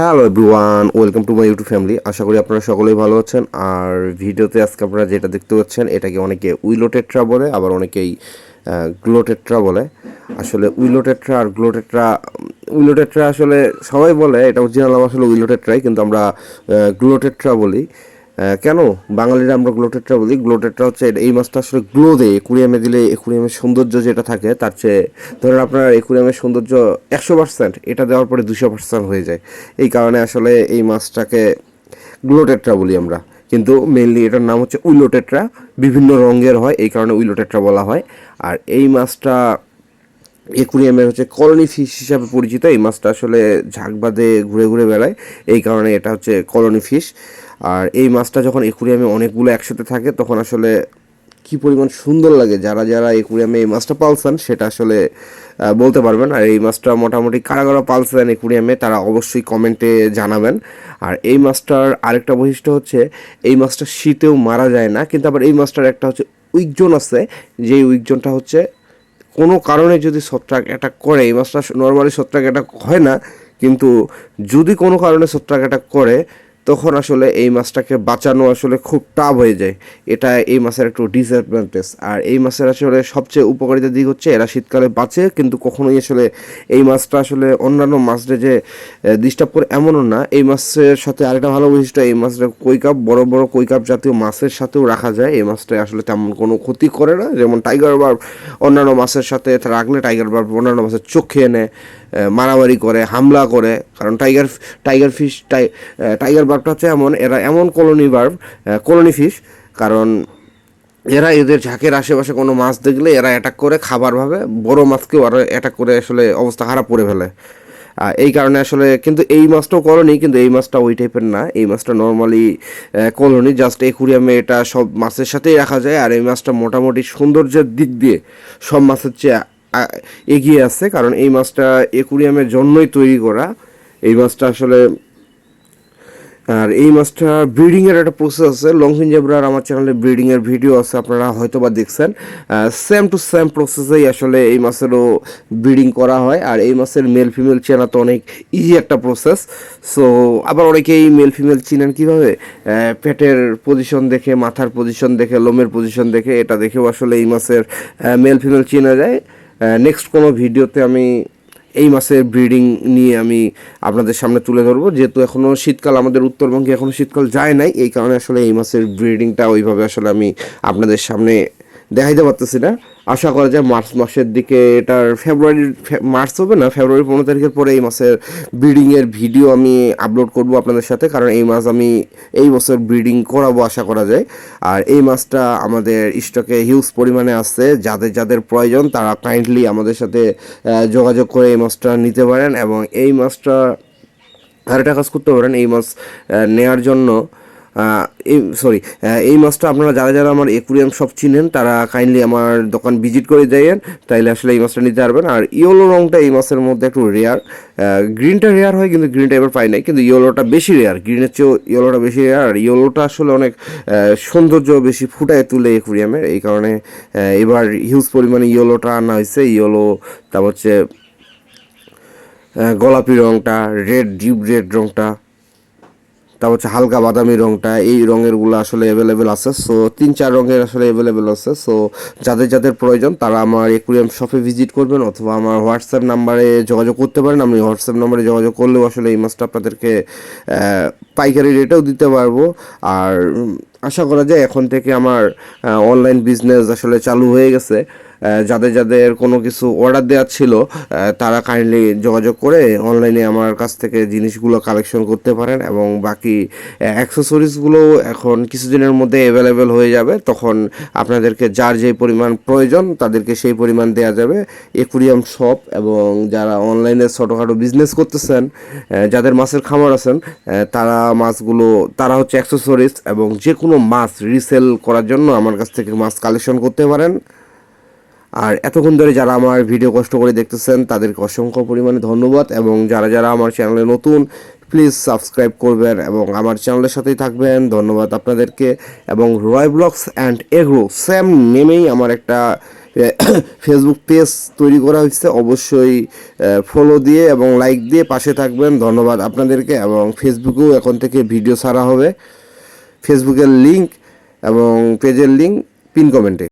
Hello everyone, welcome to my YouTube family. আশা করি আপনারা সকলেই ভালো আছেন। আর ভিডিওতে আজকে আপনারা যেটা দেখতে পাচ্ছেন, এটাকে অনেকে উইলোটেট্রা বলে, আবার অনেকেই গ্লোটেট্রা বলে। আসলে উইলোটেট্রা আর গ্লোটেট্রা, উইলোটেট্রা আসলে সবাই বলে, এটা অরিজিনাল আসলে উইলোটেট্রাই, কিন্তু আমরা গ্লোটেট্রা বলি। কেন? বাঙালিরা আমরা গ্লোটেট্রা বলি। গ্লোটেট্রা হচ্ছে এই মাছটা আসলে গ্লো দেয়। একুরিয়ামে দিলে একুরিয়ামের সৌন্দর্য যেটা থাকে, তার চেয়ে ধরেন আপনার একুরিয়ামের সৌন্দর্য একশো পার্সেন্ট এটা দেওয়ার পরে দুশো পার্সেন্ট হয়ে যায়। এই কারণে আসলে এই মাছটাকে গ্লোটেট্রা বলি আমরা। কিন্তু মেনলি এটার নাম হচ্ছে উইলোটেট্রা বিভিন্ন রঙের হয়, এই কারণে উইলোটেট্রা বলা হয়। আর এই মাছটা একুরিয়ামের হচ্ছে কলোনি ফিশ হিসাবে পরিচিত। এই মাছটা আসলে ঝাঁক বাঁধে ঘুরে ঘুরে বেড়ায়। এই কারণে এটা হচ্ছে কলোনি ফিশ। আর এই মাছটা যখন একুরিয়ামে অনেকগুলো একসাথে থাকে, তখন আসলে কি পরিমাণ সুন্দর লাগে। যারা যারা একুরিয়ামে এই মাছটা পালছেন, সেটা আসলে বলতে পারবেন। আর এই মাছটা মোটামুটি কারা কারা পালছেন একুরিয়ামে, তারা অবশ্যই কমেন্টে জানাবেন। আর এই মাছটার আরেকটা বৈশিষ্ট্য হচ্ছে, এই মাছটা শীতেও মারা যায় না, কিন্তু আবার এই মাছটার একটা হচ্ছে উইকজোন আছে। যেই উইকজোনটা হচ্ছে কোনো কারণে যদি ছত্রাক অ্যাটাক করে, এই মাছটা নর্মালি ছত্রাক অ্যাটাক হয় না, কিন্তু যদি কোনো কারণে ছত্রাক অ্যাটাক করে তখন আসলে এই মাছটাকে বাঁচানো আসলে খুব টাফ হয়ে যায়। এটা এই মাছের একটু ডিসঅ্যাডভান্টেজ আর এই মাছের আসলে সবচেয়ে উপকারিতা দিক হচ্ছে এরা শীতকালে বাঁচে, কিন্তু কখনোই আসলে এই মাছটা আসলে অন্যান্য মাছটা যে ডিস্টার্ব করে এমনও না। এই মাছের সাথে আরেকটা ভালো বৈশিষ্ট্য, এই মাছটা কৈকাপ বড় বড় কৈকাপ জাতীয় মাছের সাথেও রাখা যায়। এই মাছটা আসলে তেমন কোনো ক্ষতি করে না। যেমন টাইগার বার্ব অন্যান্য মাছের সাথে রাখলে টাইগার বার্ব অন্যান্য মাছের চোখ খেয়ে নেয় মারামারি করে, হামলা করে, কারণ টাইগার টাইগার ফিশ টাই টাইগার বার্বটা হচ্ছে এমন, এরা এমন কলোনি বার্ব কলোনি ফিশ কারণ এরা এদের ঝাঁকের আশেপাশে কোনো মাছ দেখলে এরা অ্যাটাক করে খাবার ভাবে বড় মাছকেও আরও অ্যাটাক করে আসলে অবস্থা খারাপ করে ফেলে। এই কারণে আসলে কিন্তু এই মাছটাও কলোনি কিন্তু এই মাছটা ওই টাইপের না, এই মাছটা নর্মালি কলোনি জাস্ট একুরিয়ামে এটা সব মাছের সাথেই রাখা যায়, আর এই মাছটা মোটামুটি সৌন্দর্যের দিক দিয়ে সব মাছের চেয়ে এগিয়ে আছে, কারণ এই মাছটা একুরিয়ামের জন্যই তৈরি করা। এই মাছটা আসলে, আর এই মাছটা ব্রিডিংয়ের একটা প্রসেস আছে। লংফিন জেব্রার আমার চ্যানেলে ব্রিডিংয়ের ভিডিও আছে, আপনারা হয়তো বা দেখছেন সেম টু সেম প্রসেসেই আসলে এই মাছেরও ব্রিডিং করা হয়, আর এই মাছের মেল ফিমেল চেনা তো অনেক ইজি একটা প্রসেস সো আবার অনেকেই মেল ফিমেল চিনেন কীভাবে? পেটের পজিশন দেখে, মাথার পজিশন দেখে, লোমের পজিশন দেখে, এটা দেখেও আসলে এই মাছের মেল ফিমেল চেনা যায়। নেক্সট কোনো ভিডিওতে আমি এই মাসের ব্রিডিং নিয়ে আমি আপনাদের সামনে তুলে ধরবো। যেহেতু এখনও শীতকাল, আমাদের উত্তরবঙ্গে এখনও শীতকাল যায় নাই, এই কারণে আসলে এই মাসের ব্রিডিংটা ওইভাবে আসলে আমি আপনাদের সামনে দেখাইতে পারতেছি না। আশা করা যায় মার্চ মাসের দিকে এটার ফেব্রুয়ারি মার্চ হবে না ফেব্রুয়ারি পনেরো তারিখের পরে এই মাসের ব্রিডিংয়ের ভিডিও আমি আপলোড করব আপনাদের সাথে কারণ এই মাস আমি এই বছর ব্রিডিং করাবো আশা করা যায়। আর এই মাছটা আমাদের স্টকে হিউজ পরিমাণে আছে যাদের যাদের প্রয়োজন তারা কাইন্ডলি আমাদের সাথে যোগাযোগ করে এই মাছটা নিতে পারেন এবং এই মাছটা আর একটা কাজ করতে পারেন এই আহ, নেয়ার জন্য এই সরি এই মাছটা আপনারা যারা যারা আমার একুরিয়াম সব চিনেন, তারা কাইন্ডলি আমার দোকান ভিজিট করে দেন তাইলে আসলে এই মাছটা নিতে পারবেন। আর ইয়েলো রংটা এই মাছের মধ্যে একটু রেয়ার গ্রিনটা রেয়ার হয়, কিন্তু গ্রিনটা এবার পাই নাই। কিন্তু ইয়েলোটা বেশি রেয়ার গ্রিনের চেয়েও ইয়েলোটা বেশি রেয়ার আর ইয়েলোটা আসলে অনেক সৌন্দর্য বেশি ফুটায় তুলে একুরিয়ামের এই কারণে এবার হিউজ পরিমাণে ইয়েলোটা আনা হয়েছে। ইয়েলো, তারপর হচ্ছে গোলাপি রঙটা রেড ডিপ রেড রংটা। তারপর হচ্ছে হালকা বাদামি রংটা, এই রঙেরগুলো আসলে অ্যাভেলেবেল আছে। সো তিন চার রঙের আসলে অ্যাভেলেবেল আছে। সো যাদের যাদের প্রয়োজন, তারা আমার একুরিয়াম শপে ভিজিট করবেন অথবা আমার হোয়াটসঅ্যাপ নাম্বারে যোগাযোগ করতে পারেন। আমি হোয়াটসঅ্যাপ নাম্বারে যোগাযোগ করলেও আসলে এই মাছটা আপনাদেরকে পাইকারি রেটেও দিতে পারব। আর আশা করা যায় এখন থেকে আমার অনলাইন বিজনেস আসলে চালু হয়ে গেছে। যাদের যাদের কোনো কিছু অর্ডার দেওয়ার ছিল তারা কাইন্ডলি যোগাযোগ করে অনলাইনে আমার কাছ থেকে জিনিসগুলো কালেকশন করতে পারেন এবং বাকি অ্যাক্সেসরিজগুলো এখন কিছুদিনের মধ্যে অ্যাভেলেবেল হয়ে যাবে। তখন আপনাদেরকে যার যে পরিমাণ প্রয়োজন, তাদেরকে সেই পরিমাণ দেওয়া যাবে। একুরিয়াম শপ এবং যারা অনলাইনে ছোটোখাটো বিজনেস করতেছেন যাদের মাছের খামার আছেন তারা মাছগুলো, তারা হচ্ছে অ্যাক্সেসরিজ এবং যে কোনো মাছ রিসেল করার জন্য আমার কাছ থেকে মাছ কালেকশন করতে পারেন। আর এতক্ষণ ধরে যারা আমার ভিডিও কষ্ট করে দেখতেছেন, তাদেরকে অসংখ্য পরিমাণে ধন্যবাদ। এবং যারা যারা আমার চ্যানেলে নতুন প্লিজ সাবস্ক্রাইব করবেন এবং আমার চ্যানেলের সাথেই থাকবেন। ধন্যবাদ আপনাদেরকে। এবং Roy blogs and agro same নেমেই আমার একটা ফেসবুক পেজ তৈরি করা হয়েছে। অবশ্যই ফলো দিয়ে এবং লাইক দিয়ে পাশে থাকবেন। ধন্যবাদ আপনাদেরকে। এবং ফেসবুকেও এখন থেকে ভিডিও ছাড়া হবে। ফেসবুকের লিংক এবং পেজের লিঙ্ক পিন কমেন্টে